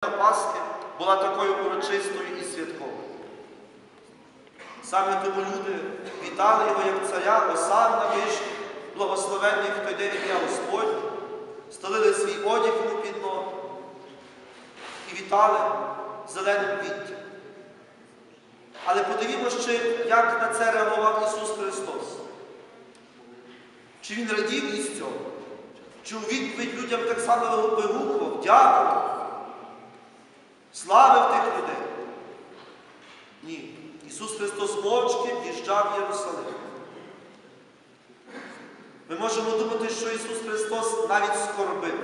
Пасхи була такою урочистою і святковою. Саме тому люди вітали його як царя, осанна вишні, благословенний, хто йде в ім'я Господь, стелили свій одяг йому під ноги і вітали зеленим віттям. Але подивімося, як на це реагував Ісус Христос. Чи Він радів із цього? Чи у відповідь людям так само вигукував, дякував, славив тих людей? Ні. Ісус Христос мовчки в'їжджав в Єрусалим. Ми можемо думати, що Ісус Христос навіть скорбив,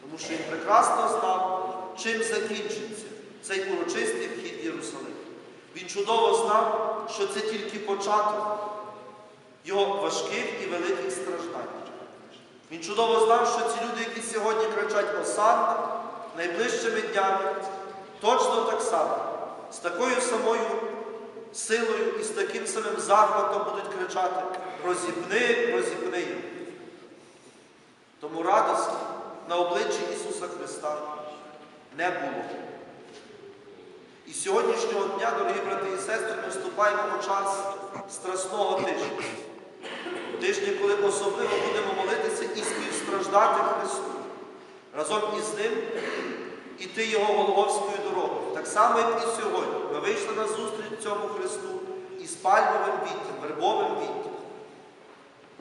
тому що Він прекрасно знав, чим закінчиться цей урочистий вхід в Єрусалим. Він чудово знав, що це тільки початок його важких і великих страждань. Він чудово знав, що ці люди, які сьогодні кричать Осанна, найближчими днями, точно так само, з такою самою силою і з таким самим захватом будуть кричати Розіпни, розіпни його. Тому радості на обличчі Ісуса Христа не було. І сьогоднішнього дня, дорогі брати і сестри, ми вступаємо у час страсного тижня. Тижні, коли особливо будемо молитися і співстраждати Христу. Разом із Ним іти Його Голговською дорогою. Так само, як і сьогодні. Ми вийшли на зустріч цьому Христу із пальмовим віттям, вербовим віттям.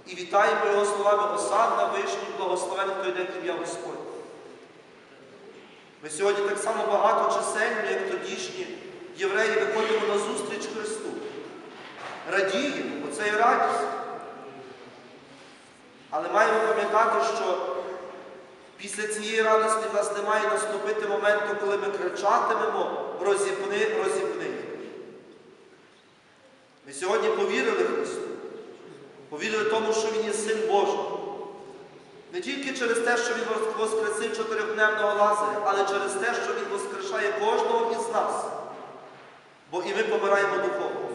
І вітаємо Його словами Осанна, вишні, благословен, хто йде в ім'я Господь. Ми сьогодні так само багато чисельно, як тодішні євреї, виходимо на зустріч Христу. Радіємо, бо це є радість. Але маємо пам'ятати, що після цієї радості в нас не має наступити моменту, коли ми кричатимемо розіпни, розіпни. Ми сьогодні повірили Христу, повірили тому, що Він є Син Божий. Не тільки через те, що Він воскресив чотирьохдневного Лазаря, але через те, що Він воскрешає кожного із нас. Бо і ми помираємо духовно.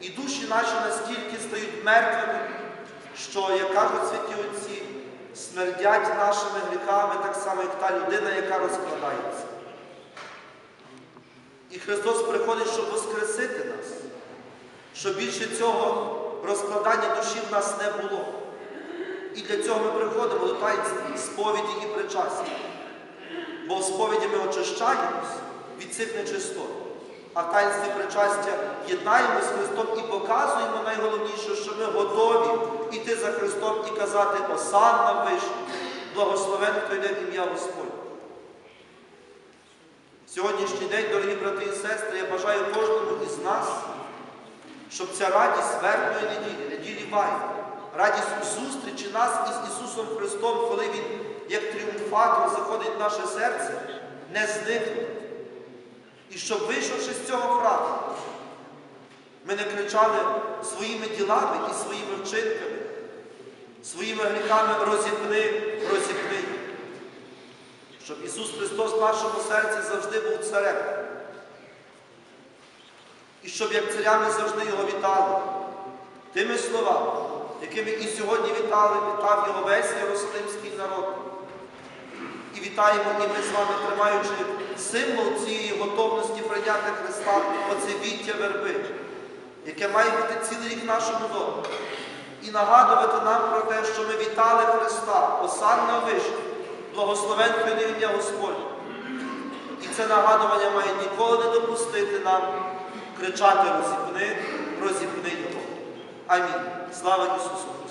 І душі наші настільки стають мертвими, що, як кажуть святі Отці, смердять нашими гріхами так само, як та людина, яка розкладається. І Христос приходить, щоб воскресити нас, щоб більше цього розкладання душі в нас не було. І для цього ми приходимо до таїнства сповіді і причастя. Бо в сповіді ми очищаємось від цих нечистот, а в таїнстві причастя єднаємось з Христом і показуємо Христом і казати Осанна вишня, благословен, хто йде в ім'я Господь. Сьогоднішній день, дорогі брати і сестри, я бажаю кожному із нас, щоб ця радість вербної неділі, неділі Вай, радість зустрічі нас із Ісусом Христом, коли Він, як тріумфатор, заходить в наше серце, не зникла. І щоб, вийшовши з цього храму, ми не кричали своїми ділами і своїми вчинками, своїми гріхами розіпни, розіпни. Щоб Ісус Христос в нашому серці завжди був царем. І щоб як царями завжди Його вітали. Тими словами, якими і сьогодні вітали, вітав його весь Єрусалимський народ. І вітаємо і ми з вами, тримаючи символ цієї готовності прийняти Христа, оце віття верби, яке має бути цілий рік нашому домі. І нагадувати нам про те, що ми вітали Христа, осанна вишня, благословен ім'я Господня. І це нагадування має ніколи не допустити нам кричати розіпни, розіпни Його. Амінь. Слава Ісусу!